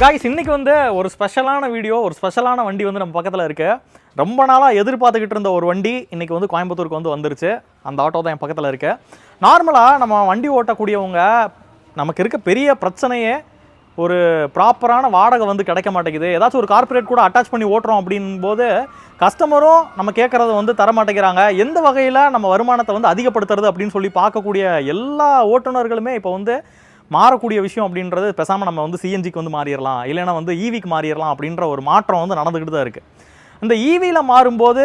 Guys இன்னைக்கு வந்து ஒரு ஸ்பெஷலான வீடியோ ஒரு ஸ்பெஷலான வண்டி வந்து நம்ம பக்கத்தில் இருக்கு. ரொம்ப நாளாக எதிர்பார்த்துக்கிட்டு இருந்த ஒரு வண்டி இன்னைக்கு வந்து கோயம்புத்தூருக்கு வந்து வந்துருச்சு. அந்த ஆட்டோ தான் என் பக்கத்தில் இருக்கு. நார்மலாக நம்ம வண்டி ஓட்டக்கூடியவங்க நமக்கு இருக்க பெரிய பிரச்சனையே ஒரு ப்ராப்பரான வாடகை வந்து கிடைக்க மாட்டேங்குது. ஏதாச்சும் ஒரு கார்ப்பரேட் கூட அட்டாச் பண்ணி ஓட்டுறோம் அப்படின்னும் போது கஸ்டமரும் நம்ம கேட்குறத வந்து தர மாட்டேங்கிறாங்க. எந்த வகையில் நம்ம வருமானத்தை வந்து அதிகப்படுத்துறது அப்படின்னு சொல்லி பார்க்கக்கூடிய எல்லா ஓட்டுநர்களுமே இப்போ வந்து மாறக்கூடிய விஷயம் அப்படின்றது பேசாமல் நம்ம வந்து சிஎன்ஜிக்கு வந்து மாறிடலாம் இல்லைன்னா வந்து ஈவிக்கு மாறிடலாம் அப்படின்ற ஒரு மாற்றம் வந்து நடந்துக்கிட்டு தான் இருக்குது இந்த ஈவியில் மாறும்போது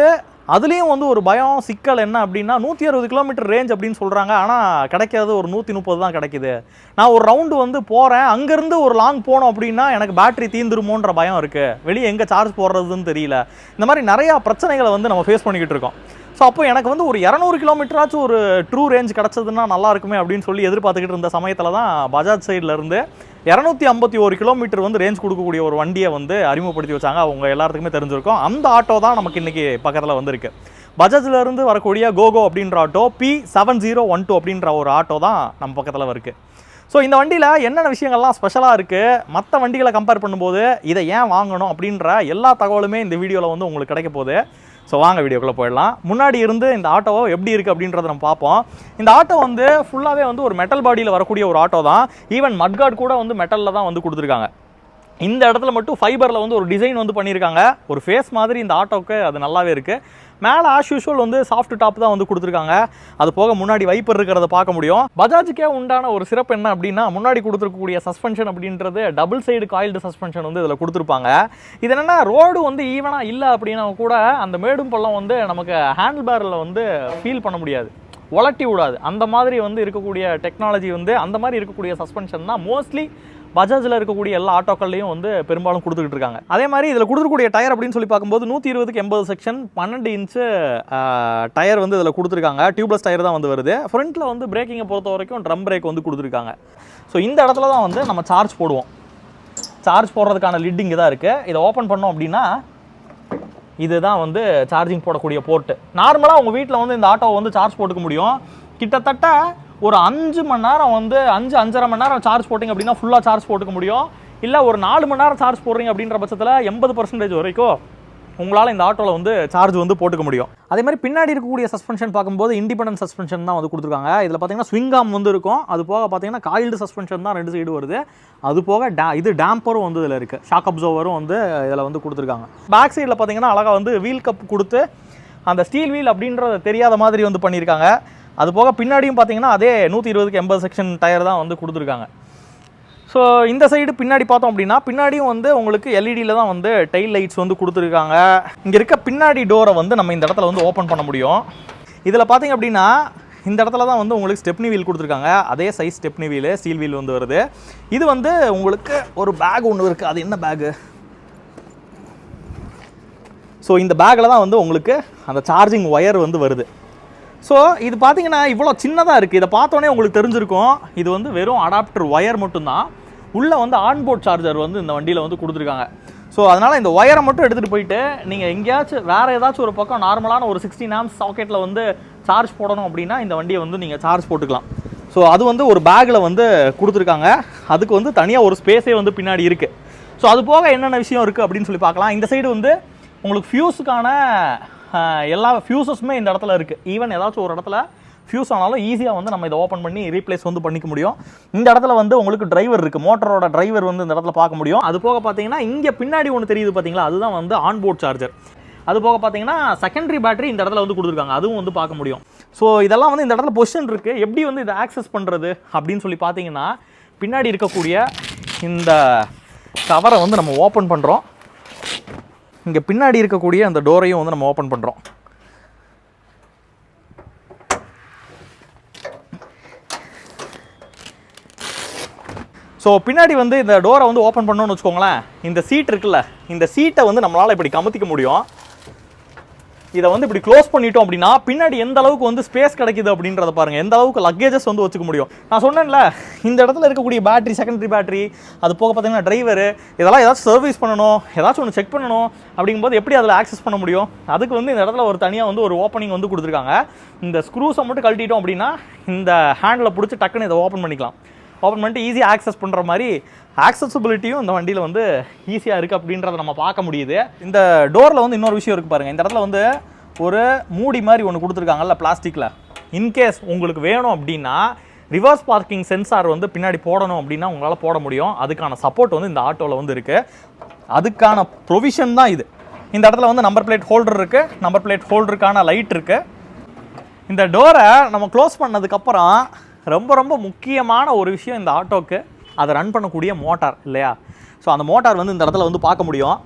அதுலேயும் வந்து ஒரு பயம் சிக்கல் என்ன அப்படின்னா நூற்றி அறுபது கிலோமீட்டர் ரேஞ்ச் அப்படின்னு சொல்கிறாங்க ஆனால் கிடைக்கிறது ஒரு நூற்றி முப்பது தான் கிடைக்குது. நான் ஒரு ரவுண்டு வந்து போகிறேன் அங்கேருந்து ஒரு லாங் போனோம் அப்படின்னா எனக்கு பேட்டரி தீந்துருமோன்ற பயம் இருக்குது வெளியே எங்கே சார்ஜ் போடுறதுன்னு தெரியல. இந்த மாதிரி நிறையா பிரச்சனைகளை வந்து நம்ம ஃபேஸ் பண்ணிக்கிட்டு இருக்கோம். ஸோ அப்போ எனக்கு வந்து ஒரு இரநூறு கிலோமீட்டராச்சும் ஒரு ட்ரூ ரேஞ்ச் கிடச்சதுன்னா நல்லா இருக்குமே அப்படின்னு சொல்லி எதிர்பார்த்துக்கிட்டு இருந்த சமயத்தில் தான் பஜாஜ் சைட்லேருந்து இரநூத்தி ஐம்பத்தி ஒரு கிலோமீட்டர் வந்து ரேஞ்ச் கொடுக்கக்கூடிய ஒரு வண்டியை வந்து அறிமுகப்படுத்தி வச்சாங்க. அவங்க எல்லாத்துக்குமே தெரிஞ்சிருக்கும். அந்த ஆட்டோ தான் நமக்கு இன்னைக்கு பக்கத்தில் வந்திருக்கு. பஜாஜ்லருந்து வரக்கூடிய கோகோ அப்படின்ற auto P seven zero one two அப்படின்ற ஒரு ஆட்டோ தான் நம்ம பக்கத்தில் இருக்கு. ஸோ இந்த வண்டியில் என்னென்ன விஷயங்கள்லாம் ஸ்பெஷலாக இருக்குது மற்ற வண்டிகளை கம்பேர் பண்ணும்போது இதை ஏன் வாங்கணும் அப்படின்ற எல்லா தகவலுமே இந்த வீடியோவில் வந்து உங்களுக்கு கிடைக்க போகுது. ஸோ வாங்க வீடியோக்குள்ளே போயிடலாம். முன்னாடி இருந்து இந்த ஆட்டோவை எப்படி இருக்குது அப்படின்றத நம்ம பார்ப்போம். இந்த ஆட்டோ வந்து ஃபுல்லாகவே வந்து ஒரு மெட்டல் பாடியில் வரக்கூடிய ஒரு ஆட்டோ தான். ஈவன் மட்கார்டு கூட வந்து மெட்டலில் தான் வந்து கொடுத்துருக்காங்க. இந்த இடத்துல மட்டும் ஃபைபரில் வந்து ஒரு டிசைன் வந்து பண்ணியிருக்காங்க. ஒரு ஃபேஸ் மாதிரி இந்த ஆட்டோவுக்கு அது நல்லாவே இருக்குது மேலே ஆஸ் யூஷுவல் வந்து சாஃப்ட் டாப் தான் வந்து கொடுத்துருக்காங்க. அது போக முன்னாடி வைப்பர் இருக்கிறத பார்க்க முடியும். பஜாஜுக்கே உண்டான ஒரு சிறப்பு என்ன அப்படின்னா முன்னாடி கொடுத்துருக்கக்கூடிய சஸ்பென்ஷன் அப்படின்றது டபுள் சைடு காயில்டு சஸ்பென்ஷன் வந்து இதில் கொடுத்துருப்பாங்க. இது என்னென்னா ரோடு வந்து ஈவனாக இல்லை அப்படின்னா கூட அந்த மேடும் பள்ளம் வந்து நமக்கு ஹேண்டில் பேரில் வந்து ஃபீல் பண்ண முடியாது. உலட்டி விடாது. அந்த மாதிரி வந்து இருக்கக்கூடிய டெக்னாலஜி வந்து அந்த மாதிரி இருக்கக்கூடிய சஸ்பென்ஷன் தான் மோஸ்ட்லி பஜாஜில் இருக்கக்கூடிய எல்லா ஆட்டோக்கள்லையும் வந்து பெரும்பாலும் கொடுத்துக்கிட்டு இருக்காங்க. அதே மாதிரி இதில் கொடுத்துருக்கூடிய டயர் அப்படின்னு சொல்லி பார்க்கும்போது நூற்றி இருபதுக்கு எண்பது செக்ஷன் பன்னெண்டு இன்ச்சு டயர் வந்து இதில் கொடுத்துருக்காங்க. டியூப்லெஸ் டயர் தான் வந்து வருது. ஃப்ரண்ட்டில் வந்து பிரேக்கிங்கை பொறுத்த வரைக்கும் ட்ரம் பிரேக் வந்து கொடுத்துருக்காங்க. ஸோ இந்த இடத்துல தான் வந்து நம்ம சார்ஜ் போடுவோம். சார்ஜ் போடுறதுக்கான லிட் இங்கே தான் இருக்குது இதை ஓப்பன் பண்ணோம் அப்படின்னா இதுதான் வந்து சார்ஜிங் போடக்கூடிய போர்ட்டு. நார்மலாக உங்கள் வீட்டில் வந்து இந்த ஆட்டோவை வந்து சார்ஜ் போட்டுக்க முடியும். கிட்டத்தட்ட ஒரு அஞ்சு மணி நேரம் வந்து அஞ்சு அஞ்சரை மணி நேரம் சார்ஜ் போட்டிங்க அப்படின்னா ஃபுல்லாக சார்ஜ் போட்டுக்க முடியும். இல்லை ஒரு நாலு மணி நேரம் சார்ஜ் போடுறீங்க அப்படின்ற பட்சத்தில் எண்பது பர்சன்டேஜ் வரைக்கும் உங்களால் இந்த ஆட்டோவில் வந்து சார்ஜ் வந்து போட்டுக்க முடியும். அதே மாதிரி பின்னாடி இருக்கக்கூடிய சஸ்பென்ஷன் பார்க்கும்போது இண்டிபெண்டன்ட் சஸ்பென்ஷன் தான் வந்து கொடுத்துருக்காங்க. இதில் பார்த்தீங்கன்னா ஸ்விங்காம் வந்து இருக்கும். அது போக பார்த்தீங்கன்னா காயில்டு சஸ்பென்ஷன் தான் ரெண்டு சைடு வருது. அது போக டே இது டேம்பரும் வந்து இதில் இருக்குது ஷாக் அப்சர்வரும் வந்து இதில் வந்து கொடுத்துருக்காங்க. பேக் சைடில் பார்த்தீங்கன்னா அழகாக வந்து வீல் கப் கொடுத்து அந்த ஸ்டீல் வீல் அப்படின்றத தெரியாத மாதிரி வந்து பண்ணியிருக்காங்க அது போக பின்னாடியும் பார்த்தீங்கன்னா அதே நூற்றி இருபதுக்கு எண்பது செக்ஷன் டயர் தான் வந்து கொடுத்துருக்காங்க. ஸோ இந்த சைடு பின்னாடி பார்த்தோம் அப்படின்னா பின்னாடியும் வந்து உங்களுக்கு எல்இடியில் தான் வந்து டெயில் லைட்ஸ் வந்து கொடுத்துருக்காங்க. இங்கே இருக்க பின்னாடி டோரை வந்து நம்ம இந்த இடத்துல வந்து ஓப்பன் பண்ண முடியும். இதில் பார்த்தீங்க அப்படின்னா இந்த இடத்துல தான் வந்து உங்களுக்கு ஸ்டெப்னி வீல் கொடுத்துருக்காங்க. அதே size stepney wheel steel wheel வந்து வருது. இது வந்து உங்களுக்கு ஒரு பேக் ஒன்று இருக்குது அது என்ன பேகு ஸோ இந்த பேக்கில் தான் வந்து உங்களுக்கு அந்த சார்ஜிங் ஒயர் வந்து வருது. ஸோ இது பார்த்தீங்கன்னா இவ்வளோ சின்னதாக இருக்குது இதை பார்த்தோன்னே உங்களுக்கு தெரிஞ்சிருக்கும். இது வந்து வெறும் அடாப்டர் ஒயர் மட்டும்தான். உள்ளே வந்து ஆன்போர்ட் சார்ஜர் வந்து இந்த வண்டியில் வந்து கொடுத்துருக்காங்க. ஸோ அதனால் இந்த ஒயரை மட்டும் எடுத்துகிட்டு போயிட்டு நீங்கள் எங்கேயாச்சும் வேறு ஏதாச்சும் ஒரு பக்கம் நார்மலான ஒரு சிக்ஸ்டீன் ஆம்ஸ் சாக்கெட்டில் வந்து சார்ஜ் போடணும் அப்படின்னா இந்த வண்டியை வந்து நீங்கள் சார்ஜ் போட்டுக்கலாம். ஸோ அது வந்து ஒரு பேக்கில் வந்து கொடுத்துருக்காங்க. அதுக்கு வந்து தனியாக ஒரு ஸ்பேஸே வந்து பின்னாடி இருக்குது ஸோ அது போக என்னென்ன விஷயம் இருக்குது அப்படின்னு சொல்லி பார்க்கலாம். இந்த சைடு வந்து உங்களுக்கு ஃபியூஸுக்கான எல்லா ஃபியூசஸுமே இந்த இடத்துல இருக்குது ஈவன் ஏதாச்சும் ஒரு இடத்துல ஃபியூஸ் ஆனாலும் ஈஸியாக வந்து நம்ம இதை ஓப்பன் பண்ணி ரீப்ளேஸ் வந்து பண்ணிக்க முடியும். இந்த இடத்துல வந்து உங்களுக்கு டிரைவர் இருக்குது மோட்டரோட டிரைவர் வந்து இந்த இடத்துல பார்க்க முடியும். அது போக பார்த்தீங்கன்னா இங்கே பின்னாடி ஒன்று தெரியுது பார்த்தீங்களா? அதுதான் வந்து ஆன்போர்ட் சார்ஜர் அது போக பார்த்தீங்கன்னா செகண்டரி பேட்டரி இந்த இடத்துல வந்து கொடுத்துருக்காங்க. அதுவும் வந்து பார்க்க முடியும். ஸோ இதெல்லாம் வந்து இந்த இடத்துல பொசிஷன் இருக்குது எப்படி வந்து இதை ஆக்சஸ் பண்ணுறது அப்படின்னு சொல்லி பார்த்தீங்கன்னா பின்னாடி இருக்கக்கூடிய இந்த கவரை வந்து நம்ம ஓப்பன் பண்ணுறோம் இங்கே பின்னாடி இருக்கக்கூடிய அந்த டோரையும் வந்து நம்ம ஓப்பன் பண்ணுறோம் ஸோ பின்னாடி வந்து இந்த டோரை வந்து ஓப்பன் பண்ணோன்னு வச்சுக்கோங்களேன். இந்த சீட் இருக்குல்ல இந்த சீட்டை வந்து நம்மளால் இப்படி கமுத்திக்க முடியும். இதை வந்து இப்படி க்ளோஸ் பண்ணிட்டோம் அப்படின்னா பின்னாடி எந்த அளவுக்கு வந்து ஸ்பேஸ் கிடைக்குது அப்படின்றத பாருங்க. எந்த அளவுக்கு லக்கேஜஸ் வந்து வச்சுக்க முடியும். நான் சொன்னேன்ல இந்த இடத்துல இருக்கக்கூடிய பேட்டரி செகண்டரி பேட்டரி அது போக பார்த்தீங்கன்னா டிரைவர் இதெல்லாம் ஏதாச்சும் சர்வீஸ் பண்ணணும் ஏதாச்சும் ஒன்று செக் பண்ணணும் அப்படிங்கும்போது எப்படி அதில் ஆக்சஸ் பண்ண முடியும்? அதுக்கு வந்து இந்த இடத்துல ஒரு தனியாக வந்து ஒரு ஓப்பனிங் வந்து கொடுத்துருக்காங்க. இந்த ஸ்க்ரூஸை மட்டும் கழட்டிட்டோம் அப்படின்னா இந்த ஹேண்டில் பிடிச்சி டக்குன்னு இதை ஓப்பன் பண்ணிக்கலாம். ஓப்பன் பண்ணிட்டு ஈஸியாக ஆக்சஸ் பண்ணுற மாதிரி ஆக்சசபிலிட்டியும் இந்த வண்டியில் வந்து ஈஸியாக இருக்குது அப்படின்றத நம்ம பார்க்க முடியுது. இந்த டோரில் வந்து இன்னொரு விஷயம் இருக்குது பாருங்கள் இந்த இடத்துல வந்து ஒரு மூடி மாதிரி ஒன்று கொடுத்துருக்காங்கல்ல பிளாஸ்டிக்கில் இன்கேஸ் உங்களுக்கு வேணும் அப்படின்னா ரிவர்ஸ் பார்க்கிங் சென்சார் வந்து பின்னாடி போடணும் அப்படின்னா உங்களால் போட முடியும். அதுக்கான சப்போர்ட் வந்து இந்த ஆட்டோவில் வந்து இருக்குது அதுக்கான ப்ரொவிஷன் தான் இது. இந்த இடத்துல வந்து நம்பர் பிளேட் ஹோல்டர் இருக்குது நம்பர் பிளேட் ஹோல்டருக்கான லைட் இருக்குது இந்த டோரை நம்ம க்ளோஸ் பண்ணதுக்கப்புறம் ரொம்ப ரொம்ப முக்கியமான ஒரு விஷயம் இந்த ஆட்டோக்கு. அதை ரன் பண்ணக்கூடிய மோட்டார் இல்லையா? ஸோ அந்த மோட்டார் வந்து இந்த இடத்துல வந்து பார்க்க முடியும்.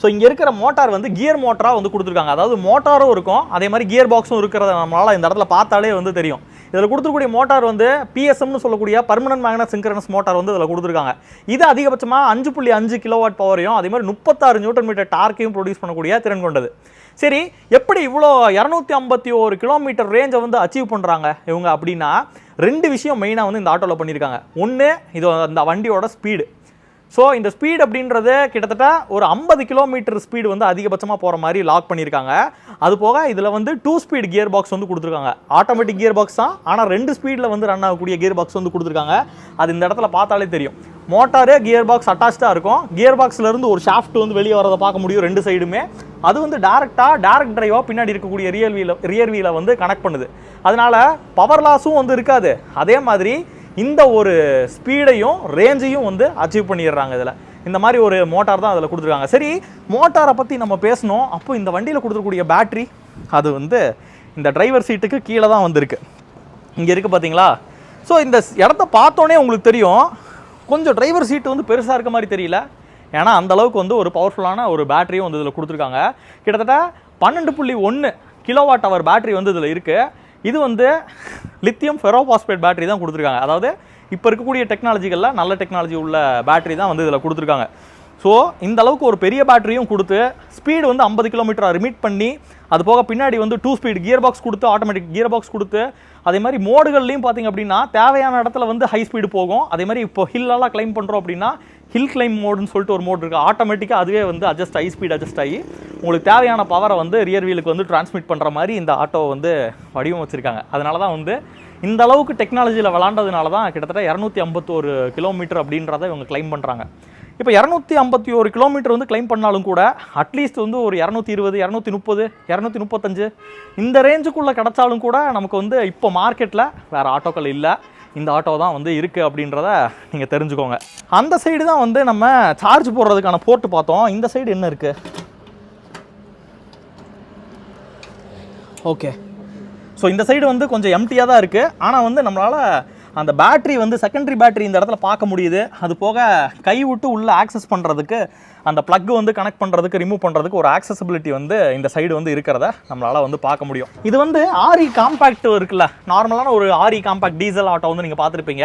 ஸோ இங்கே இருக்கிற மோட்டார் வந்து கியர் மோட்டராக வந்து கொடுத்துருக்காங்க. அதாவது மோட்டாரும் இருக்கும் அதே மாதிரி கியர் பாக்ஸும் இருக்கிறத நம்மளால் இந்த இடத்துல பார்த்தாலே வந்து தெரியும். இதில் கொடுத்துருக்கூடிய மோட்டார் வந்து பிஎஸ்எம்னு சொல்லக்கூடிய பர்மனன்ட் மேக்னஸ் சிங்கரனஸ் மோட்டார் வந்து இதில் கொடுத்துருக்காங்க. இது அதிகபட்சமாக அஞ்சு புள்ளி அஞ்சு கிலோவாட் பவரையும் அதே மாதிரி முப்பத்தாறு நியூட்டன் மீட்டர் டார்க்கையும் ப்ரொடியூஸ் பண்ணக்கூடிய திறன் கொண்டது. சரி எப்படி இவ்வளோ இரநூத்தி ஐம்பத்தி ஒரு கிலோமீட்டர் ரேஞ்சை வந்து அச்சீவ் பண்ணுறாங்க இவங்க அப்படின்னா ரெண்டு விஷயம் மெயினாக வந்து இந்த ஆட்டோவில் பண்ணியிருக்காங்க ஒன்று இது அந்த வண்டியோட ஸ்பீடு ஸோ இந்த ஸ்பீட் அப்படின்றது கிட்டத்தட்ட ஒரு ஐம்பது கிலோமீட்டர் ஸ்பீடு வந்து அதிகபட்சமாக போகிற மாதிரி லாக் பண்ணியிருக்காங்க அது போக இதில் வந்து டூ ஸ்பீட் கியர் பாக்ஸ் வந்து கொடுத்துருக்காங்க. ஆட்டோமேட்டிக் கியர் பாக்ஸ் தான். ஆனால் ரெண்டு ஸ்பீடில் வந்து ரன் ஆகக்கூடிய கியர் பாக்ஸ் வந்து கொடுத்துருக்காங்க. அது இந்த இடத்துல பார்த்தாலே தெரியும். மோட்டாரு கியர் பாக்ஸ் அட்டாச்சாக இருக்கும். கியர் பாக்ஸ்லேருந்து ஒரு ஷாஃப்ட் வந்து வெளியே வரதை பார்க்க முடியும் ரெண்டு சைடுமே அது வந்து டேரெக்டாக டேரக்ட் ட்ரைவாக பின்னாடி இருக்கக்கூடிய ரியல் வீல ரியர் வீலை வந்து கனெக்ட் பண்ணுது. அதனால் பவர் லாஸும் வந்து இருக்காது. அதே மாதிரி இந்த ஒரு ஸ்பீடையும் ரேஞ்சையும் வந்து அச்சீவ் பண்ணிடுறாங்க இதில். இந்த மாதிரி ஒரு மோட்டார் தான் அதில் கொடுத்துருக்காங்க. சரி மோட்டாரை பற்றி நம்ம பேசணும். அப்போ இந்த வண்டியில் கொடுத்துருக்கூடிய பேட்ரி அது வந்து இந்த டிரைவர் சீட்டுக்கு கீழே தான் வந்திருக்கு. இங்கே இருக்குது பார்த்தீங்களா ஸோ இந்த இடத்த பார்த்தோன்னே உங்களுக்கு தெரியும். கொஞ்சம் டிரைவர் சீட்டு வந்து பெருசாக இருக்க மாதிரி தெரியல. ஏன்னா அந்த அளவுக்கு வந்து ஒரு பவர்ஃபுல்லான ஒரு பேட்டரியும் வந்து இதில் கொடுத்துருக்காங்க. கிட்டத்தட்ட பன்னெண்டு புள்ளி ஒன்று கிலோவாட் அவர் பேட்டரி வந்து இதில் இருக்குது இது வந்து லித்தியம் ஃபெரோபாஸ்பேட் பேட்டரி தான் கொடுத்துருக்காங்க. அதாவது இப்போ இருக்கக்கூடிய டெக்னாலஜிகளில் நல்ல டெக்னாலஜி உள்ள பேட்டரி தான் வந்து இதில் கொடுத்துருக்காங்க. ஸோ இந்த அளவுக்கு ஒரு பெரிய பேட்டரியும் கொடுத்து ஸ்பீடு வந்து ஐம்பது கிலோமீட்டர் ரிமீட் பண்ணி அது போக பின்னாடி வந்து டூ ஸ்பீட் கியர் பாக்ஸ் கொடுத்து ஆட்டோமேட்டிக் கியர் பாக்ஸ் கொடுத்து அதே மாதிரி மோடுகள்லையும் பார்த்தீங்க அப்படின்னா தேவையான இடத்துல வந்து ஹை ஸ்பீடு போகும். அதே மாதிரி இப்போ ஹில்லெல்லாம் கிளைம் பண்ணுறோம் அப்படின்னா ஹில் கிளைம் மோடுன்னு சொல்லிட்டு ஒரு மோட் இருக்குது ஆட்டோமேட்டிக்காக அதுவே வந்து அட்ஜஸ்ட் ஆகி ஸ்பீட் அட்ஜஸ்ட் ஆகி உங்களுக்கு தேவையான பவரை வந்து ரியர் வீலுக்கு வந்து டிரான்ஸ்மிட் பண்ணுற மாதிரி இந்த ஆட்டோவை வந்து வடிவமைச்சிருக்காங்க அதனால தான் வந்து இந்த அளவுக்கு டெக்னாலஜியில் விளாண்டதுனால தான் கிட்டத்தட்ட இரநூத்தி ஐம்பத்தோரு கிலோமீட்டர் அப்படின்றத இவங்க கிளைம் பண்ணுறாங்க இப்போ இரநூத்தி ஐம்பத்தி ஒரு கிலோமீட்டர் வந்து கிளைம் பண்ணாலும் கூட அட்லீஸ்ட் வந்து ஒரு இரநூத்தி இருபது இரநூத்தி முப்பது இரநூத்தி முப்பத்தஞ்சு இந்த ரேஞ்சுக்குள்ளே கிடச்சாலும் கூட நமக்கு வந்து இப்போ மார்க்கெட்டில் வேறு ஆட்டோக்கள் இல்லை. இந்த ஆட்டோ தான் வந்து இருக்குது அப்படின்றத நீங்கள் தெரிஞ்சுக்கோங்க. அந்த சைடு தான் வந்து நம்ம சார்ஜ் போடுறதுக்கான போர்ட்டு பார்த்தோம். இந்த சைடு என்ன இருக்குது ஓகே ஸோ இந்த சைடு வந்து கொஞ்சம் எம்டியாக தான் இருக்குது ஆனால் வந்து நம்மளால் அந்த பேட்ரி வந்து செகண்டரி பேட்டரி இந்த இடத்துல பார்க்க முடியுது. அது போக கை விட்டு உள்ளே ஆக்சஸ் பண்ணுறதுக்கு அந்த ப்ளக் வந்து கனெக்ட் பண்ணுறதுக்கு ரிமூவ் பண்ணுறதுக்கு ஒரு ஆக்சசபிலிட்டி வந்து இந்த சைடு வந்து இருக்கிறத நம்மளால் வந்து பார்க்க முடியும். இது வந்து ஆரி காம்பேக்ட் இருக்குல்ல. நார்மலான ஒரு ஆரி காம்பேக்ட் டீசல் ஆட்டோ வந்து நீங்கள் பார்த்துருப்பீங்க.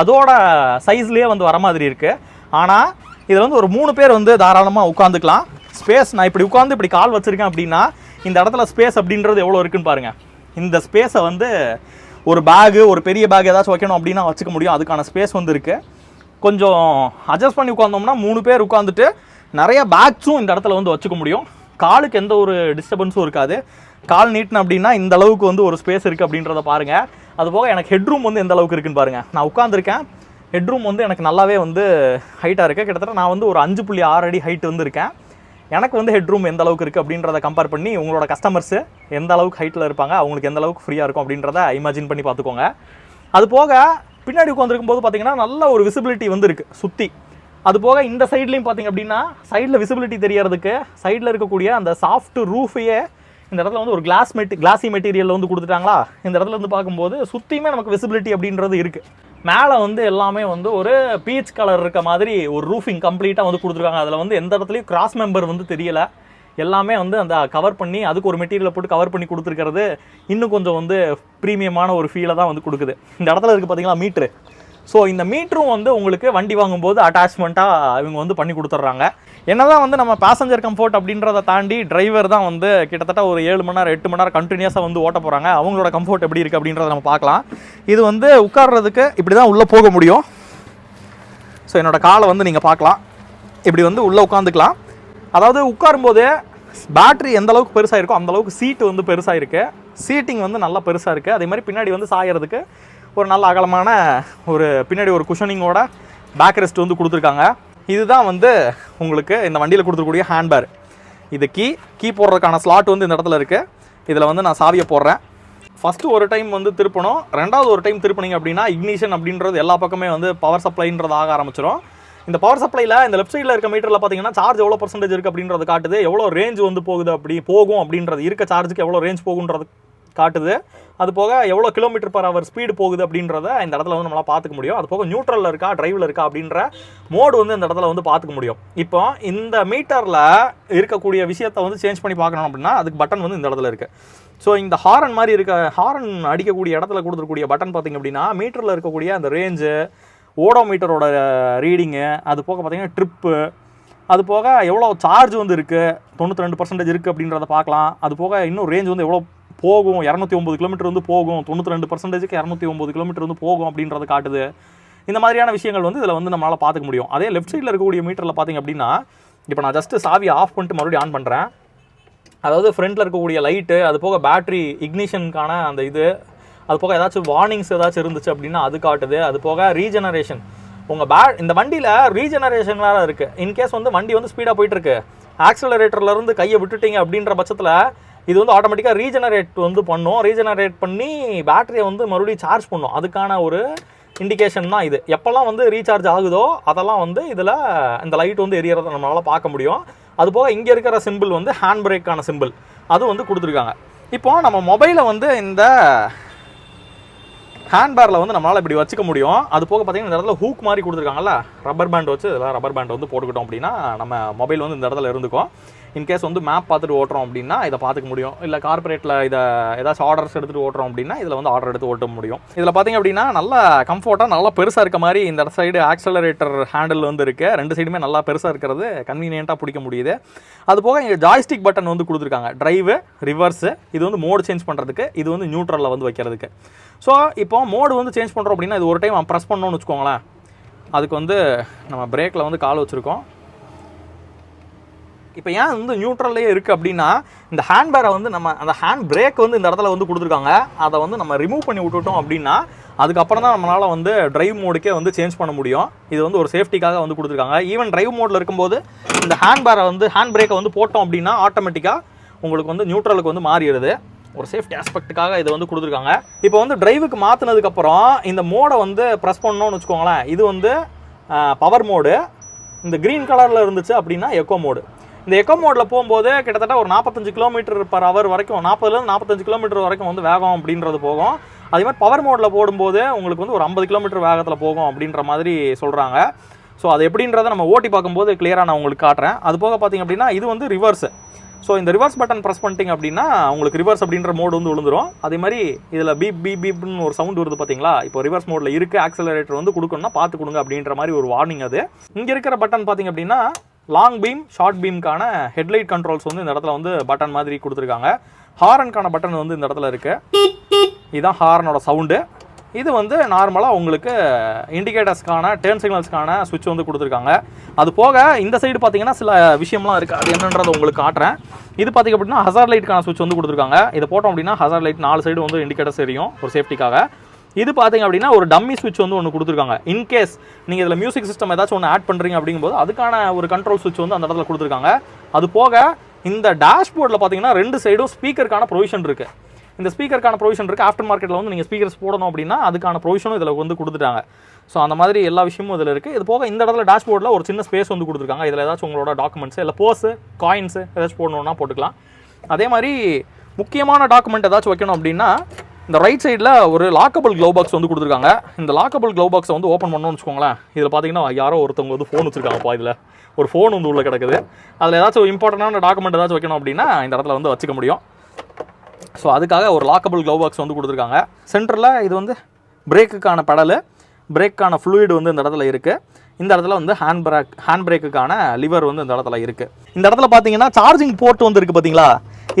அதோட சைஸ்லேயே வந்து வர மாதிரி இருக்குது ஆனால் இதில் வந்து ஒரு மூணு பேர் வந்து தாராளமாக உட்காந்துக்கலாம் ஸ்பேஸ் நான் இப்படி உட்காந்து இப்படி கால் வச்சுருக்கேன் அப்படின்னா இந்த இடத்துல ஸ்பேஸ் அப்படின்றது எவ்வளோ இருக்குன்னு பாருங்கள் இந்த ஸ்பேஸை வந்து ஒரு பேகு ஒரு பெரிய பேக் ஏதாச்சும் வைக்கணும் அப்படின்னா வச்சுக்க முடியும். அதுக்கான ஸ்பேஸ் வந்து இருக்குது கொஞ்சம் அட்ஜஸ்ட் பண்ணி உட்காந்தோம்னா மூணு பேர் உட்காந்துட்டு நிறைய பேக்ஸும் இந்த இடத்துல வந்து வச்சுக்க முடியும். காலுக்கு எந்த ஒரு டிஸ்டர்பன்ஸும் இருக்காது. கால் நீட்டின அப்படின்னா இந்த அளவுக்கு வந்து ஒரு ஸ்பேஸ் இருக்குது அப்படின்றத பாருங்கள் அது போக எனக்கு ஹெட்ரூம் வந்து எந்த அளவுக்கு இருக்குன்னு பாருங்கள் நான் உட்காந்துருக்கேன் ஹெட்ரூம் வந்து எனக்கு நல்லாவே வந்து ஹைட்டாக இருக்குது கிட்டத்தட்ட நான் வந்து ஒரு அஞ்சு புள்ளி ஆறு அடி ஹைட் வந்து இருக்கேன். எனக்கு வந்து ஹெட்ரூம் எந்த அளவுக்கு இருக்குது அப்படின்றத கம்பேர் பண்ணி உங்களோட கஸ்டமர்ஸு எந்த அளவுக்கு ஹைட்டில் இருப்பாங்க அவங்களுக்கு எந்த அளவுக்கு ஃப்ரீயாக இருக்கும் அப்படின்றத இமேஜின் பண்ணி பார்த்துக்கோங்க. அது போக பின்னாடி உட்காந்துருக்கும் போது பார்த்தீங்கன்னா நல்ல ஒரு விசிபிலிட்டி வந்து இருக்குது சுற்றி அது போக இந்த சைட்லையும் பார்த்தீங்க அப்படின்னா சைடில் விசிபிலிட்டி தெரியறதுக்கு சைடில் இருக்கக்கூடிய அந்த சாஃப்ட் ரூஃபையே இந்த இடத்துல வந்து ஒரு கிளாஸ் மெட்டி கிளாசி மெட்டீரியல் வந்து கொடுத்துட்டாங்களா? இந்த இடத்துல வந்து பார்க்கும்போது சுற்றியுமே நமக்கு விசிபிலிட்டி அப்படின்றது இருக்குது மேலே வந்து எல்லாமே வந்து ஒரு பீச் கலர் இருக்க மாதிரி ஒரு ரூஃபிங் கம்ப்ளீட்டாக வந்து கொடுத்துருக்காங்க. அதில் வந்து எந்த இடத்துலையும் கிராஸ் மெம்பர் வந்து தெரியல. எல்லாமே வந்து அந்த கவர் பண்ணி அதுக்கு ஒரு மெட்டீரியலை போட்டு கவர் பண்ணி கொடுத்துருக்கிறது இன்னும் கொஞ்சம் வந்து ப்ரீமியமான ஒரு ஃபீலை தான் வந்து கொடுக்குது. இந்த இடத்துல இருக்குது பார்த்தீங்களா மீட்ரு ஸோ இந்த மீட்டரும் வந்து உங்களுக்கு வண்டி வாங்கும்போது அட்டாச்மெண்ட்டாக இவங்க வந்து பண்ணி கொடுத்துட்றாங்க. என்னதான் வந்து நம்ம பேசஞ்சர் கம்ஃபர்ட் அப்படின்றத தாண்டி டிரைவர் தான் வந்து கிட்டத்தட்ட ஒரு ஏழு மணி நேரம் எட்டு மணி நேரம் கண்டினியூஸாக வந்து ஓட்ட போகிறாங்க அவங்களோட கம்ஃபர்ட் எப்படி இருக்குது அப்படின்றத நம்ம பார்க்கலாம். இது வந்து உட்கார்றதுக்கு இப்படி தான் உள்ளே போக முடியும். ஸோ என்னோட காலை வந்து நீங்கள் பார்க்கலாம். இப்படி வந்து உள்ளே உட்காந்துக்கலாம் அதாவது உட்காரும்போது பேட்ரி எந்த அளவுக்கு பெருசாக இருக்கோ அந்த அளவுக்கு சீட்டு வந்து பெருசாக இருக்குது சீட்டிங் வந்து நல்லா பெருசாக இருக்குது அதே மாதிரி பின்னாடி வந்து சாயறதுக்கு ஒரு நல்ல அகலமான ஒரு பின்னாடி ஒரு குஷனிங்கோட பேக் ரெஸ்ட் வந்து கொடுத்துருக்காங்க. இதுதான் வந்து உங்களுக்கு இந்த வண்டியில் கொடுத்துருக்கூடிய ஹேண்ட்பேர் இது கீ கீ போடுறதுக்கான ஸ்லாட் வந்து இந்த இடத்துல இருக்குது இதில் வந்து நான் சாவியை போடுறேன். ஃபஸ்ட்டு ஒரு டைம் வந்து திருப்பணும். ரெண்டாவது ஒரு டைம் திருப்பினீங்க அப்படின்னா இக்னிஷன் அப்படின்றது எல்லா பக்கமே வந்து பவர் சப்ளைன்றது ஆக ஆரம்பிச்சிடும் இந்த பவர் சப்ளையில் இந்த லெஃப்ட் சைடில் இருக்க மீட்டரில் பார்த்தீங்கன்னா சார்ஜ் எவ்வளோ பர்சன்டேஜ் இருக்குது அப்படின்றது காட்டுது. எவ்வளோ ரேஞ்ச் வந்து போகுது அப்படி போகும் அப்படின்றது இருக்க சார்ஜுக்கு எவ்வளோ ரேஞ்ச் போகுன்றது காட்டுது. அது போக எவ்வளோ கிலோமீட்டர் பர் ஹவர் ஸ்பீடு போகுது அப்படின்றத இந்த இடத்துல வந்து நம்மளால் பார்த்துக்க முடியும். அது போக நியூட்ரலில் இருக்கா டிரைவில் இருக்கா அப்படின்ற மோடு வந்து இந்த இடத்துல வந்து பார்த்துக்க முடியும். இப்போ இந்த மீட்டரில் இருக்கக்கூடிய விஷயத்தை வந்து சேஞ்ச் பண்ணி பார்க்கணும் அப்படின்னா அதுக்கு பட்டன் வந்து இந்த இடத்துல இருக்குது ஸோ இந்த ஹாரன் மாதிரி இருக்க ஹாரன் அடிக்கக்கூடிய இடத்துல கொடுத்துருக்கூடிய பட்டன் பார்த்திங்க அப்படின்னா மீட்டரில் இருக்கக்கூடிய அந்த ரேஞ்சு ஓடோமீட்டரோட ரீடிங்கு அது போக பார்த்தீங்கன்னா ட்ரிப்பு அது போக எவ்வளோ சார்ஜ் வந்து இருக்குது தொண்ணூற்றி ரெண்டு பர்சன்டேஜ் இருக்குது அப்படின்றத பார்க்கலாம். அது போக இன்னும் ரேஞ்ச் வந்து எவ்வளோ போகும். இரநூத்தி ஒம்பது கிலோமீட்டர் வந்து போகும். தொண்ணூற்றி ரெண்டு பர்சன்டேஜுக்கு இரநூத்தி ஒம்பது கிலோமீட்டர் வந்து போகும் அப்படின்றத காட்டுது. இந்த மாதிரியான விஷயங்கள் வந்து இதில் வந்து நம்மளால் பார்த்துக்க முடியும். அதே லெஃப்ட் சைடில் இருக்கக்கூடிய மீட்டரில் பார்த்தீங்க அப்படின்னா இப்போ நான் ஜஸ்ட்டு சாவி ஆஃப் பண்ணிட்டு மறுபடியும் ஆன் பண்ணுறேன் அதாவது ஃப்ரண்ட்டில் இருக்கக்கூடிய லைட்டு அது போக பேட்ரி இக்னிஷனுக்கான அந்த இது அது போக ஏதாச்சும் வார்னிங்ஸ் ஏதாச்சும் இருந்துச்சு அப்படின்னா அது காட்டுது. அது போக ரீஜெனரேஷன் உங்கள் பே இந்த வண்டியில் ரீஜெனரேஷன் வேறு இருக்குது இன்கேஸ் வந்து வண்டி வந்து ஸ்பீடாக போயிட்டுருக்கு ஆக்சலரேட்டர்லேருந்து கையை விட்டுட்டீங்க அப்படின்ற பட்சத்தில் இது வந்து ஆட்டோமேட்டிக்காக ரீஜெனரேட் வந்து பண்ணும். ரீஜெனரேட் பண்ணி பேட்டரியை வந்து மறுபடியும் சார்ஜ் பண்ணும். அதுக்கான ஒரு இண்டிகேஷன் தான் இது. எப்போல்லாம் வந்து ரீசார்ஜ் ஆகுதோ அதெல்லாம் வந்து இதில் இந்த லைட் வந்து எரியறதை நம்மளால் பார்க்க முடியும். அது போக இங்கே இருக்கிற சிம்பிள் வந்து ஹேண்ட் பிரேக்கான சிம்பிள் அது வந்து கொடுத்துருக்காங்க. இப்போது நம்ம மொபைலை வந்து இந்த ஹேண்ட்பேரில் வந்து நம்மளால் இப்படி வச்சுக்க முடியும். அது போக பார்த்தீங்கன்னா இந்த இடத்துல ஹூக் மாதிரி கொடுத்துருக்காங்கல்ல ரப்பர் பேண்ட் வச்சு இதில் ரப்பர் பேண்ட் வந்து போட்டுக்கிட்டோம் அப்படின்னா நம்ம மொபைல் வந்து இந்த இடத்துல இருந்துக்கும். இன்கேஸ் வந்து மேப் பார்த்துட்டு ஓட்டுறோம் அப்படின்னா இதை பார்த்துக்க முடியும். இல்லை கார்பரேட்டில் இதை ஏதாச்சும் ஆர்டர்ஸ் எடுத்துகிட்டு ஓட்டுறோம் அப்படின்னா இதில் வந்து ஆர்டர் எடுத்து ஓட்ட முடியும். இதில் பார்த்தீங்க அப்படின்னா நல்லா கம்ஃபர்ட்டாக நல்லா பெருசாக இருக்க மாதிரி இந்த சைடு ஆக்சலரேட்டர் ஹேண்டில் வந்து இருக்குது ரெண்டு சைடுமே நல்லா பெருசாக இருக்கிறது கன்வீனியண்ட்டாக பிடிக்க முடியுது. அது போக இங்கே ஜாய்ஸ்டிக் பட்டன் வந்து கொடுத்துருக்காங்க. ட்ரைவு ரிவர்ஸு இது வந்து மோடு சேஞ்ச் பண்ணுறதுக்கு இது வந்து நியூட்ரலில் வந்து வைக்கிறதுக்கு. ஸோ இப்போ மோடு வந்து சேஞ்ச் பண்ணுறோம் அப்படின்னா இது ஒரு டைம் ப்ரெஸ் பண்ணோம்னு வச்சுக்கோங்களேன். அதுக்கு வந்து நம்ம பிரேக்கில் வந்து கால் வச்சுருக்கோம். இப்போ ஏன் வந்து நியூட்ரல்லே இருக்குது அப்படின்னா இந்த ஹேண்ட் பேரை வந்து நம்ம அந்த ஹேண்ட் பிரேக் வந்து இந்த இடத்துல வந்து கொடுத்துருக்காங்க. அதை வந்து நம்ம ரிமூவ் பண்ணி விட்டுட்டோம் அப்படின்னா அதுக்கப்புறம் தான் நம்மளால் வந்து டிரைவ் மோடுக்கே வந்து சேஞ்ச் பண்ண முடியும். இது வந்து ஒரு சேஃப்டிக்காக வந்து கொடுத்துருக்காங்க. ஈவன் டிரைவ் மோடில் இருக்கும்போது இந்த ஹேண்ட் பேரை வந்து ஹேண்ட் பிரேக்கை வந்து போட்டோம் அப்படின்னா ஆட்டோமேட்டிக்காக உங்களுக்கு வந்து நியூட்ரலுக்கு வந்து மாறிடுது. ஒரு சேஃப்டி ஆஸ்பெக்ட்டுக்காக இதை வந்து கொடுத்துருக்காங்க. இப்போ வந்து டிரைவுக்கு மாற்றினதுக்கப்புறம் இந்த மோடை வந்து ப்ரெஸ் பண்ணோன்னு வச்சுக்கோங்களேன். இது வந்து பவர் மோடு இந்த க்ரீன் கலரில் இருந்துச்சு அப்படின்னா எக்கோ மோடு இந்த எக்கோ மோடில் போகும்போது கிட்டத்தட்ட ஒரு நாற்பத்தஞ்சு கிலோமீட்டர் பர் ஹவர் வரைக்கும் நாற்பதுலேருந்து நாற்பத்தஞ்சு கிலோமீட்டர் வரைக்கும் வந்து வேகம் அப்படின்றது போகும். அதே மாதிரி பவர் மோடில் போடும்போது உங்களுக்கு வந்து ஒரு ஐம்பது கிலோமீட்டர் வேகத்தில் போகும் அப்படின்ற மாதிரி சொல்கிறாங்க ஸோ அது எப்படின்றத நம்ம ஓட்டி பார்க்கும்போது கிளியராக நான் உங்களுக்கு காட்டுறேன். அது போக பார்த்தீங்க அப்படின்னா இது வந்து ரிவர்ஸு ஸோ இந்த ரிவர்ஸ் பட்டன் ப்ரெஸ் பண்ணிட்டீங்க அப்படின்னா உங்களுக்கு ரிவர்ஸ் அப்படின்ற மோடு வந்து விழுந்துரும். அதே மாதிரி இதில் பீப் பீப் பீப்னு ஒரு சவுண்ட் வருது பார்த்தீங்களா இப்போ ரிவர்ஸ் மோடில் இருக்குது ஆக்சலரேட்டர் வந்து கொடுக்கணும்னா பார்த்து கொடுங்க அப்படின்ற மாதிரி ஒரு வார்னிங் அது. இங்கே இருக்கிற பட்டன் பார்த்தீங்க அப்படின்னா லாங் பீம் ஷார்ட் பீம்க்கான ஹெட்லைட் கண்ட்ரோல்ஸ் வந்து இந்த இடத்துல வந்து பட்டன் மாதிரி கொடுத்துருக்காங்க. ஹாரனுக்கான பட்டன் வந்து இந்த இடத்துல இருக்குது இதுதான் ஹாரனோட சவுண்டு இது வந்து நார்மலாக உங்களுக்கு இண்டிகேட்டர்ஸ்க்கான டேர்ன் சிக்னல்ஸ்க்கான சுவிட்ச் வந்து கொடுத்துருக்காங்க. அது போக இந்த சைடு பார்த்தீங்கன்னா சில விஷயம்லாம் இருக்குது அது என்னன்றதை உங்களுக்கு காட்டுறேன். இது பார்த்தீங்க அப்படின்னா ஹசார் லைட்டுக்கான சுவிட்ச் வந்து கொடுத்துருக்காங்க. இதை போட்டோம் அப்படின்னா ஹசார் லைட் நாலு சைடு வந்து இண்டிகேட்டர்ஸ் எரியும் ஒரு சேஃப்டிக்காக இது பார்த்தீங்க அப்படின்னா ஒரு டம்மி சுவிட்ச் வந்து ஒன்று கொடுத்துருக்காங்க. இன்கேஸ் நீங்கள் இதில் மியூசிக் சிஸ்டம் ஏதாச்சும் ஒன்று ஆட் பண்ணுறீங்க அப்படிங்கும்போது அதுக்கான ஒரு கண்ட்ரோல் சுவிட்ச் வந்து அந்த இடத்துல கொடுத்துருக்காங்க. அது போக இந்த டேஷ்போர்டில் பார்த்தீங்கன்னா ரெண்டு சைடும் ஸ்பீக்கருக்கான ப்ரொவிஷன் இருக்குது இந்த ஸ்பீக்கருக்கான ப்ரொவிஷன் இருக்குது ஆஃப்டர் மார்க்கெட்டில் வந்து நீங்கள் ஸ்பீக்கர்ஸ் போடணும் அப்படின்னா அதுக்கான ப்ரொவிஷனும் இதில் வந்து கொடுத்துட்டாங்க. ஸோ அந்த மாதிரி எல்லா விஷயமும் இதில் இருக்குது இது போக இந்த இடத்துல டேஷ்போர்டில் ஒரு சின்ன ஸ்பேஸ் வந்து கொடுத்துருக்காங்க. இதில் ஏதாச்சும் உங்களோட டாக்குமெண்ட்ஸ் இல்லை போர்ஸு காயின்ஸு ஏதாச்சும் போடணுன்னா போட்டுக்கலாம். அதே மாதிரி முக்கியமான டாக்குமெண்ட் ஏதாச்சும் வைக்கணும் அப்படின்னா இந்த ரைட் சைடில் ஒரு லாக்கபிள் க்ளோ பாக்ஸ் வந்து கொடுத்துருக்காங்க. இந்த லாக்கபிள் க்ளோ பாக்ஸை வந்து ஓப்பன் பண்ணோம்னு வச்சுக்கோங்களேன். இதில் பார்த்தீங்கன்னா யாரோ ஒருத்தவங்க வந்து ஃபோன் வச்சுருக்காங்கப்பா இதில். ஒரு ஃபோன் வந்து உள்ளே கிடக்குது. அதில் ஏதாச்சும் இம்பார்ட்டண்டான டாக்குமெண்ட் ஏதாச்சும் வைக்கணும் அப்படின்னா இந்த இடத்துல வந்து வச்சுக்க முடியும். ஸோ அதுக்காக ஒரு லாக்கபிள் க்ளவ் பாக்ஸ் வந்து கொடுத்துருக்காங்க. சென்டரில் இது வந்து பிரேக்குக்கான பெடலு பிரேக்கான ஃப்ளூயிடு வந்து இந்த இடத்துல இருக்குது இந்த இடத்துல வந்து ஹேண்ட் பிரேக் ஹேண்ட் பிரேக்குக்கான லிவர் வந்து இந்த இடத்துல இருக்குது இந்த இடத்துல பார்த்தீங்கன்னா சார்ஜிங் போர்ட் வந்து இருக்குது பார்த்தீங்களா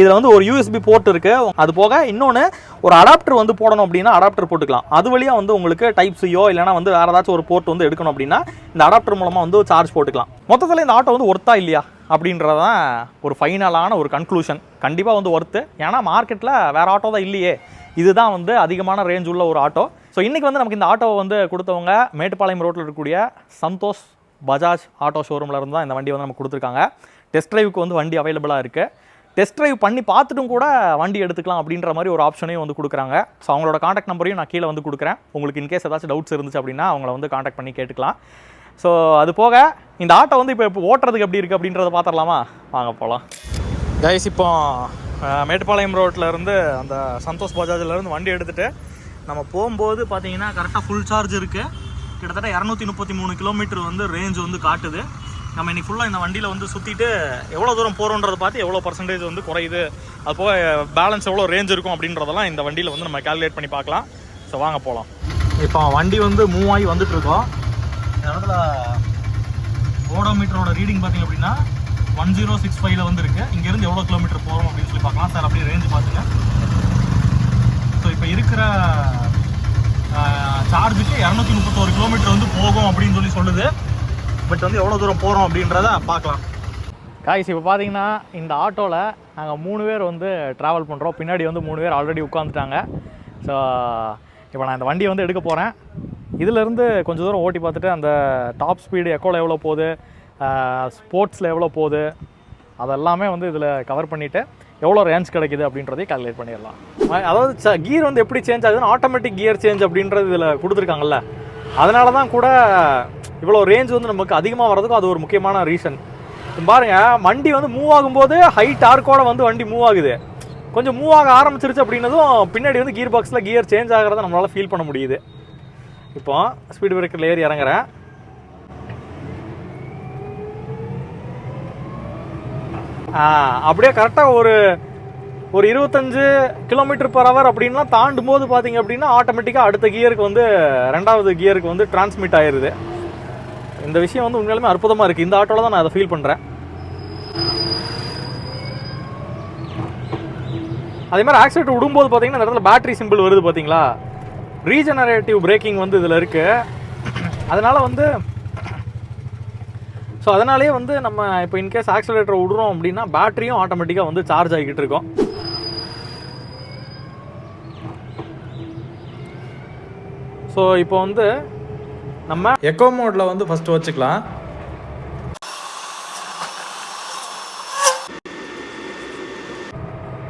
இதில் வந்து ஒரு யூஎஸ்பி போர்ட் இருக்குது அது போக இன்னொன்று ஒரு அடாப்டர் வந்து போடணும் அப்படின்னா அடாப்டர் போட்டுக்கலாம். அது வழியாக வந்து உங்களுக்கு டைப் சியோ இல்லைனா வந்து வேறு ஏதாச்சும் ஒரு போர்ட் வந்து எடுக்கணும் அப்படின்னா இந்த அடாப்டர் மூலமாக வந்து சார்ஜ் போட்டுக்கலாம். மொத்தத்தில் இந்த ஆட்டோ வந்து ஒர்த்தா இல்லையா? அப்படின்றது தான் ஒரு ஃபைனலான ஒரு கன்க்ளூஷன் கண்டிப்பாக வந்து ஒர்த்து ஏன்னா மார்க்கெட்டில் வேறு ஆட்டோ தான் இல்லையே. இதுதான் வந்து அதிகமான ரேஞ்ச் உள்ள ஒரு ஆட்டோ ஸோ இன்றைக்கி வந்து நமக்கு இந்த ஆட்டோவை வந்து கொடுத்தவங்க மேட்டுப்பாளையம் ரோட்டில் இருக்கக்கூடிய சந்தோஷ் பஜாஜ் ஆட்டோ ஷோரூமில் இருந்து தான் இந்த வண்டி வந்து நமக்கு கொடுத்துருக்காங்க. டெஸ்ட் ட்ரைவுக்கு வந்து வண்டி அவைலபிளாக இருக்குது டெஸ்ட் ட்ரைவ் பண்ணி பார்த்துட்டும் கூட வண்டி எடுத்துக்கலாம் அப்படின்ற மாதிரி ஒரு ஆப்ஷனையும் வந்து கொடுக்குறாங்க. ஸோ அவங்களோட காண்டாக்ட் நம்பரையும் நான் கீழே வந்து கொடுக்குறேன். உங்களுக்கு இன்கேஸ் ஏதாச்சும் டவுட்ஸ் இருந்துச்சு அப்படின்னா அவங்கள வந்து காண்டாக்ட் பண்ணி கேட்டுக்கலாம். ஸோ அது போக இந்த ஆட்டோ வந்து இப்போ இப்போ ஓட்டுறதுக்கு எப்படி இருக்குது அப்படின்றத பார்த்துடலாமா? வாங்க போகலாம் கைஸ் இப்போ மேட்டுப்பாளையம் ரோட்டிலேருந்து அந்த சந்தோஷ் பஜாஜிலேருந்து வண்டி எடுத்துகிட்டு நம்ம போகும்போது பார்த்தீங்கன்னா கரெக்டாக ஃபுல் சார்ஜ் இருக்குது கிட்டத்தட்ட இரநூத்தி முப்பத்தி மூணு கிலோமீட்டர் வந்து ரேஞ்ச் வந்து காட்டுது. நம்ம இன்னைக்கு ஃபுல்லாக இந்த வண்டியில் வந்து சுற்றிட்டு எவ்வளோ தூரம் போகிறோன்றதை பார்த்து எவ்வளோ பர்சன்டேஜ் வந்து குறையுது. அது போக பேலன்ஸ் எவ்வளோ ரேஞ்ச் இருக்கும் அப்படின்றதெல்லாம் இந்த வண்டியில் வந்து நம்ம கால்குலேட் பண்ணி பார்க்கலாம். ஸோ வாங்க போகலாம் இப்போ வண்டி வந்து மூவ் ஆகி வந்துட்டுருக்கோம். இந்த இடத்துல ஓடோமீட்டரோட ரீடிங் பார்த்தீங்க அப்படின்னா ஒன் ஜீரோ சிக்ஸ் ஃபைவ்ல வந்துருக்கு. இங்கேருந்து எவ்வளோ கிலோமீட்டர் போகிறோம் அப்படின்னு சொல்லி பார்க்கலாம். சார் அப்படியே ரேஞ்சு பார்த்துங்க. ஸோ இப்போ இருக்கிற சார்ஜுக்கு இரநூத்தி முப்பத்தோரு கிலோமீட்டர் வந்து போகும் அப்படின்னு சொல்லி சொல்லுது. பட் வந்து எவ்வளோ தூரம் போகிறோம் அப்படின்றத பார்க்கலாம். காய்ஸ் இப்போ பார்த்தீங்கன்னா இந்த ஆட்டோவில் நாங்கள் மூணு பேர் வந்து ட்ராவல் பண்ணுறோம் பின்னாடி வந்து மூணு பேர் ஆல்ரெடி உட்காந்துட்டாங்க ஸோ இப்போ நான் இந்த வண்டியை வந்து எடுக்க போகிறேன் இதிலேருந்து கொஞ்சம் தூரம் ஓட்டி பார்த்துட்டு அந்த டாப் ஸ்பீடு எக்கோவில் எவ்வளோ போகுது ஸ்போர்ட்ஸில் எவ்வளோ போகுது அதெல்லாமே வந்து இதில் கவர் பண்ணிவிட்டு எவ்வளோ ரேஞ்ச் கிடைக்குது அப்படின்றதையும் கால்குலேட் பண்ணிடலாம். அதாவது அதாவது கீர் வந்து எப்படி சேஞ்ச் ஆகுதுன்னா ஆட்டோமேட்டிக் கியர் சேஞ்ச் அப்படின்றது இதில் கொடுத்துருக்காங்கல்ல. அதனால தான் கூட இவ்வளோ ரேஞ்ச் வந்து நமக்கு அதிகமாக வரதுக்கும் அது ஒரு முக்கியமான ரீசன் பாருங்கள் வண்டி வந்து மூவ் ஆகும்போது ஹை டார்க்கோட வந்து வண்டி மூவ் ஆகுது. கொஞ்சம் மூவ் ஆக ஆரம்பிச்சிருச்சு அப்படின்னதும் பின்னாடி வந்து கியர் பாக்ஸில் கியர் சேஞ்ச் ஆகிறத நம்மளால் ஃபீல் பண்ண முடியுது. இப்போ ஸ்பீட் பிரேக்கரில் ஏறி இறங்குறேன். அப்படியே கரெக்டாக ஒரு ஒரு இருபத்தஞ்சு கிலோமீட்டர் பர் ஹவர் அப்படின்லாம் தாண்டும் போது பார்த்தீங்க அப்படின்னா ஆட்டோமேட்டிக்காக அடுத்த கியருக்கு வந்து ரெண்டாவது கியருக்கு வந்து டிரான்ஸ்மிட் ஆயிடுது இந்த விஷயம் வந்து உண்மையாலுமே அற்புதமாக இருக்குது இந்த ஆட்டோவில் தான் நான் அதை ஃபீல் பண்ணுறேன் அதே மாதிரி ஆக்சிடென்ட் விடும்போது பார்த்தீங்கன்னா இந்த இடத்துல பேட்டரி சிம்பிள் வருது பார்த்தீங்களா ரீஜெனரேட்டிவ் பிரேக்கிங் வந்து இதில் இருக்குது அதனால் வந்து ஸோ அதனாலேயே வந்து நம்ம இப்போ இன்கேஸ் ஆக்சிலேட்டர் விடுறோம் அப்படின்னா பேட்டரியும் ஆட்டோமேட்டிக்காக வந்து சார்ஜ் ஆகிக்கிட்டு இருக்கோம். ஸோ இப்போ வந்து நம்ம எக்கோ மோடில் வந்து ஃபஸ்ட்டு வச்சுக்கலாம்.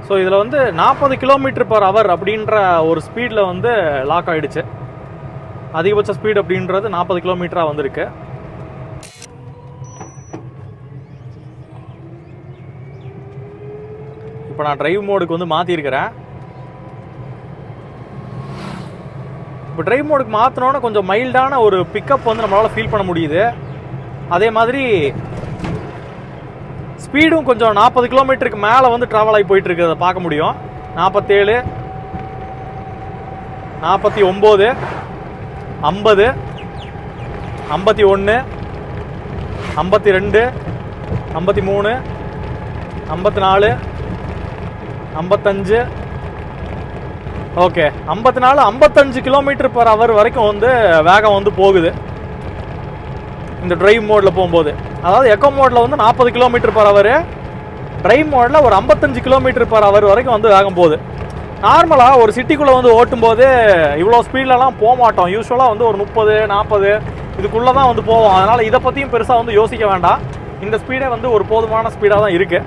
ஸோ இதில் வந்து நாற்பது கிலோமீட்டர் பர் ஹவர் அப்படின்ற ஒரு ஸ்பீடில் வந்து லாக் ஆகிடுச்சு அதிகபட்ச ஸ்பீட் அப்படின்றது நாற்பது கிலோமீட்டராக வந்திருக்கு. இப்போ நான் டிரைவ் மோடுக்கு வந்து மாற்றிருக்கிறேன் இப்போ ட்ரைவ் மோடுக்கு மாற்றினோன்னா கொஞ்சம் மைல்டான ஒரு பிக்கப் வந்து நம்மளால் ஃபீல் பண்ண முடியுது. அதே மாதிரி ஸ்பீடும் கொஞ்சம் நாற்பது கிலோமீட்டருக்கு மேலே வந்து ட்ராவல் ஆகி போயிட்டு இருக்கிறத பார்க்க முடியும். நாற்பத்தேழு நாற்பத்தி ஒம்பது ஐம்பது ஐம்பத்தி ஒன்று ஐம்பத்தி ரெண்டு ஐம்பத்தி மூணு ஐம்பத்தி நாலு ஐம்பத்தஞ்சு ஓகே. ஐம்பத்தி நாலு ஐம்பத்தஞ்சு கிலோமீட்டர் பர் ஹவர் வரைக்கும் வந்து வேகம் வந்து போகுது. இந்த ட்ரைவ் மோடில் போகும்போது. அதாவது எக்கோ மோடில் வந்து நாற்பது கிலோமீட்டர் பர் ஹவர் ட்ரைவ் மோடில் ஒரு ஐம்பத்தஞ்சு கிலோமீட்டர் பர் ஹவர் வரைக்கும் வந்து வேகம் போகுது. நார்மலாக ஒரு சிட்டிக்குள்ளே வந்து ஓட்டும் போது இவ்வளோ ஸ்பீட்லலாம் போக மாட்டோம். யூஸ்வலாக வந்து ஒரு முப்பது நாற்பது இதுக்குள்ளே தான் வந்து போவோம். அதனால் இதை பற்றியும் பெருசாக வந்து யோசிக்க வேண்டாம். இந்த ஸ்பீடே வந்து ஒரு போதுமான ஸ்பீடாக தான் இருக்குது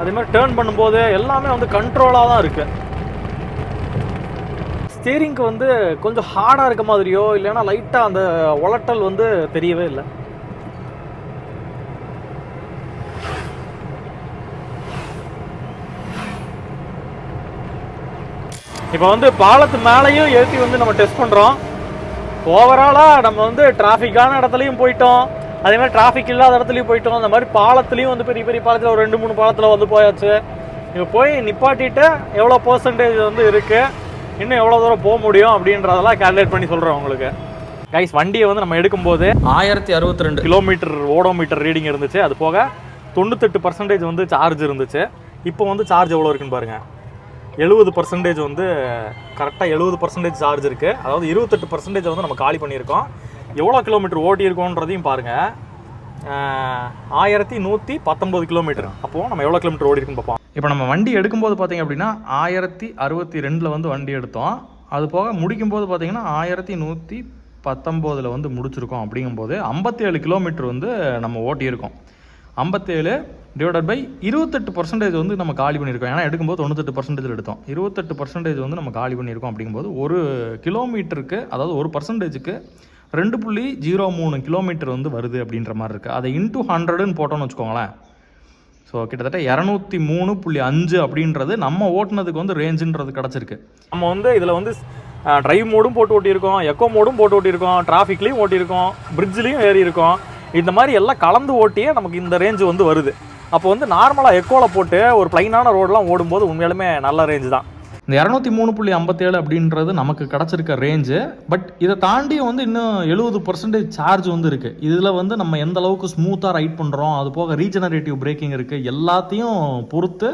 அதேமாதிரி டேர்ன் பண்ணும்போது எல்லாமே வந்து கண்ட்ரோலாக தான் இருக்குது ஸ்டீரிங்க்கு வந்து கொஞ்சம் ஹார்டாக இருக்க மாதிரியோ இல்லைன்னா லைட்டாக அந்த ஒலட்டல் வந்து தெரியவே இல்லை. இப்போ வந்து பாலத்து மேலேயும் ஏற்றி வந்து நம்ம டெஸ்ட் பண்ணுறோம் ஓவராலாக நம்ம வந்து டிராஃபிக்கான இடத்துலையும் போயிட்டோம். அதே மாதிரி டிராஃபிக் இல்லாத இடத்துலையும் போயிட்டோம். அந்த மாதிரி பாலத்துலேயும் வந்து பெரிய பெரிய பாலத்தில் ஒரு ரெண்டு மூணு பாலத்தில் வந்து போயாச்சு. இப்போ போய் நிப்பாட்டிட்டு எவ்வளோ பர்சன்டேஜ் வந்து இருக்குது இன்னும் எவ்வளோ தூரம் போக முடியும் அப்படின்றதெல்லாம் கால்குலேட் பண்ணி சொல்கிறேன் உங்களுக்கு. கைஸ் வண்டியை வந்து நம்ம எடுக்கும்போது ஆயிரத்தி அறுபத்தி ரெண்டு. கிலோமீட்டர் ஓடோமீட்டர் ரீடிங் இருந்துச்சு. அது போக தொண்ணூத்தெட்டு பர்சன்டேஜ் வந்து சார்ஜ் இருந்துச்சு. இப்போ வந்து சார்ஜ் எவ்வளோ இருக்குன்னு பாருங்கள் எழுபது பர்சன்டேஜ் வந்து கரெக்டாக எழுபது பர்சன்டேஜ் சார்ஜ் இருக்குது அதாவது இருபத்தெட்டு பர்சன்டேஜ் வந்து நம்ம காலி பண்ணியிருக்கோம். எவ்வளோ கிலோமீட்டர் ஓட்டி இருக்கோன்றதையும் பாருங்கள் ஆயிரத்தி நூற்றி பத்தொம்பது கிலோமீட்டர் அப்போது நம்ம எவ்வளோ கிலோமீட்டர் ஓடி இருக்குன்னு பார்ப்போம். இப்போ நம்ம வண்டி எடுக்கும்போது பார்த்தீங்க அப்படின்னா ஆயிரத்தி அறுபத்தி ரெண்டில் வந்து வண்டி எடுத்தோம். அது போக முடிக்கும்போது பார்த்தீங்கன்னா ஆயிரத்தி நூற்றி பத்தொம்போதில் வந்து முடிச்சிருக்கோம் அப்படிங்கும்போது ஐம்பத்தேழு கிலோமீட்டர் வந்து நம்ம ஓட்டியிருக்கோம். ஐம்பத்தேழு டிவைடட் பை இருபத்தெட்டு பர்சன்டேஜ் வந்து நம்ம காலி பண்ணியிருக்கோம். ஏன்னா எடுக்கும்போது தொண்ணூத்தெட்டு பர்சன்டேஜ் எடுத்தோம். இருபத்தெட்டு பர்சன்டேஜ் வந்து நம்ம காலி பண்ணியிருக்கோம் அப்படிங்கும்போது ஒரு கிலோமீட்டருக்கு அதாவது ஒரு பர்சன்டேஜுக்கு ரெண்டு புள்ளி ஜீரோ மூணு கிலோமீட்டர் வந்து வருது அப்படின்ற மாதிரி இருக்குது அதை இன்டூ ஹண்ட்ரடுன்னு போட்டோம்னு வச்சுக்கோங்களேன். ஸோ கிட்டத்தட்ட இரநூத்தி மூணு புள்ளி அஞ்சு அப்படின்றது நம்ம ஓட்டினதுக்கு வந்து ரேஞ்சுன்றது கிடச்சிருக்கு. நம்ம வந்து இதில் வந்து ட்ரைவ் மோடும் போட்டு ஓட்டியிருக்கோம் எக்கோ மோடும் போட்டு ஓட்டியிருக்கோம் டிராஃபிக்லேயும் ஓட்டியிருக்கோம் பிரிட்ஜ்லேயும் ஏறி இருக்கோம் இந்த மாதிரி எல்லாம் கலந்து ஓட்டியே நமக்கு இந்த ரேஞ்சு வந்து வருது. அப்போ வந்து நார்மலாக எக்கோவில் போட்டு ஒரு ப்ளைனான ரோடெலாம் ஓடும்போது உண்மையாலுமே நல்ல ரேஞ்சு தான். இந்த இரநூத்தி மூணு புள்ளி ஐம்பத்தேழு அப்படின்றது நமக்கு கிடச்சிருக்க ரேஞ்சு பட் இதை தாண்டி வந்து இன்னும் எழுபது பர்சன்டேஜ் சார்ஜ் வந்து இருக்குது இதில் வந்து நம்ம எந்த அளவுக்கு ஸ்மூத்தாக ரைட் பண்ணுறோம் அது போக ரீஜெனரேட்டிவ் பிரேக்கிங் இருக்குது எல்லாத்தையும் பொறுத்து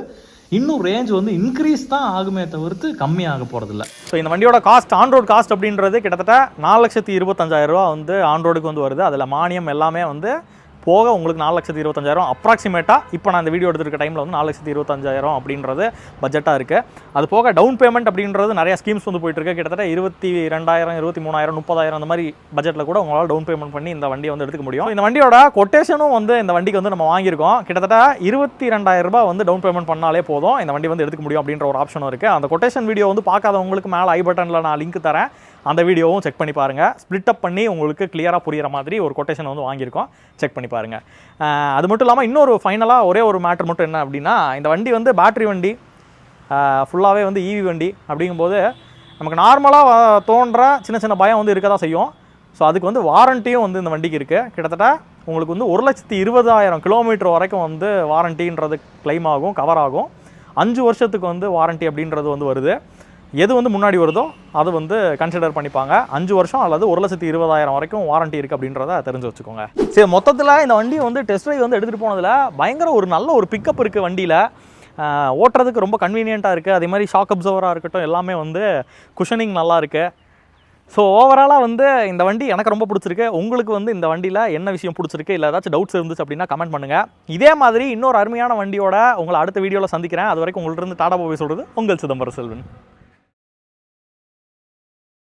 இன்னும் ரேஞ்ச் வந்து இன்க்ரீஸ் தான் ஆகுமே தவிர்த்து கம்மியாக போகிறதில்ல ஸோ இந்த வண்டியோட காஸ்ட் ஆன் காஸ்ட் அப்படின்றது கிட்டத்தட்ட நாலு லட்சத்தி இருபத்தஞ்சாயிரம் ரூபா வந்து ஆன் ரோடுக்கு வந்து வருது. அதில் மானியம் எல்லாமே வந்து போக உங்களுக்கு நாலு லட்சத்தி இருபத்தஞ்சாயிரம் அப்ராக்சிமேட்டாக இப்போ நான் இந்த வீடியோ எடுத்துருக்க டைமில் வந்து நாலு லட்சத்தி இருபத்தஞ்சாயிரம் அப்படின்றது பட்ஜெட்டாக இருக்குது அது போக டவுன் பேமெண்ட் அப்படின்றது நிறைய ஸ்கீம்ஸ் வந்து போயிட்டுருக்கு கிட்டத்தட்ட இருபத்தி ரெண்டாயிரம் இருபத்தி மூணாயிரம் முப்பதாயிரம் அந்த மாதிரி பட்ஜெட்டில் கூட உங்களால் டவுன் பேமெண்ட் பண்ணி இந்த வண்டியை வந்து எடுத்துக்க முடியும். இந்த வண்டியோட கொட்டேஷனும் வந்து இந்த வண்டிக்கு வந்து நம்ம வாங்கியிருக்கோம். கிட்டத்தட்ட இருபத்தி ரெண்டாயிரம் ரூபாய் வந்து டவுன் பேமெண்ட் பண்ணாலே போதும். இந்த வண்டி வந்து எடுத்துக்க முடியும் அப்படின்ற ஒரு ஆப்ஷனும் இருக்குது அந்த கொட்டேஷன் வீடியோ வந்து பார்க்காதவங்களுக்கு மேலே ஐ பட்டனில் நான் லிங்க் தரேன். அந்த வீடியோவும் செக் பண்ணி பாருங்கள் ஸ்ப்ளிட் அப் பண்ணி உங்களுக்கு கிளியராக புரிகிற மாதிரி ஒரு கொட்டேஷன் வந்து வாங்கியிருக்கோம். செக் பண்ணி பாருங்கள் அது மட்டும் இல்லாமல் இன்னொரு ஃபைனலாக ஒரே ஒரு மேட்ரு மட்டும் என்ன அப்படின்னா இந்த வண்டி வந்து பேட்ரி வண்டி ஃபுல்லாகவே வந்து ஈவி வண்டி அப்படிங்கும்போது நமக்கு நார்மலாக தோன்ற சின்ன சின்ன பயம் வந்து இருக்க தான் செய்யும். ஸோ அதுக்கு வந்து வாரண்டியும் வந்து இந்த வண்டிக்கு இருக்குது கிட்டத்தட்ட உங்களுக்கு வந்து ஒரு லட்சத்தி இருபதாயிரம் கிலோமீட்டர் வரைக்கும் வந்து வாரண்டின்றது கிளைம் ஆகும் கவர் ஆகும். அஞ்சு வருஷத்துக்கு வந்து வாரண்ட்டி அப்படின்றது வந்து வருது. எது வந்து முன்னாடி வருதோ அது வந்து கன்சிடர் பண்ணிப்பாங்க. அஞ்சு வருஷம் அல்லது ஒரு லட்சத்தி இருபதாயிரம் வரைக்கும் வாரண்டி இருக்குது அப்படின்றத தெரிஞ்சு வச்சுக்கோங்க. சரி மொத்தத்தில் இந்த வண்டி வந்து டெஸ்ட் ட்ரைவ் வந்து எடுத்துகிட்டு போனதில் பயங்கர ஒரு நல்ல ஒரு பிக்கப் இருக்குது வண்டியில். ஓட்டுறதுக்கு ரொம்ப கன்வீனியண்ட்டாக இருக்குது அதே மாதிரி ஷாக் அப்சர்வராக இருக்கட்டும் எல்லாமே வந்து குஷனிங் நல்லா இருக்குது ஸோ ஓவராலாக வந்து இந்த வண்டி எனக்கு ரொம்ப பிடிச்சிருக்கு. உங்களுக்கு வந்து இந்த வண்டியில் என்ன விஷயம் பிடிச்சிருக்கு? இல்லை ஏதாச்சும் டவுட்ஸ் இருந்துச்சு அப்படின்னா கமெண்ட் பண்ணுங்கள் இதே மாதிரி இன்னொரு அருமையான வண்டியோட உங்களை அடுத்த வீடியோவில் சந்திக்கிறேன். அது வரைக்கும் உங்கள்ட்ட இருந்து டாடா போய் சொல்கிறது உங்கள் சிதம்பரம் செல்வன்.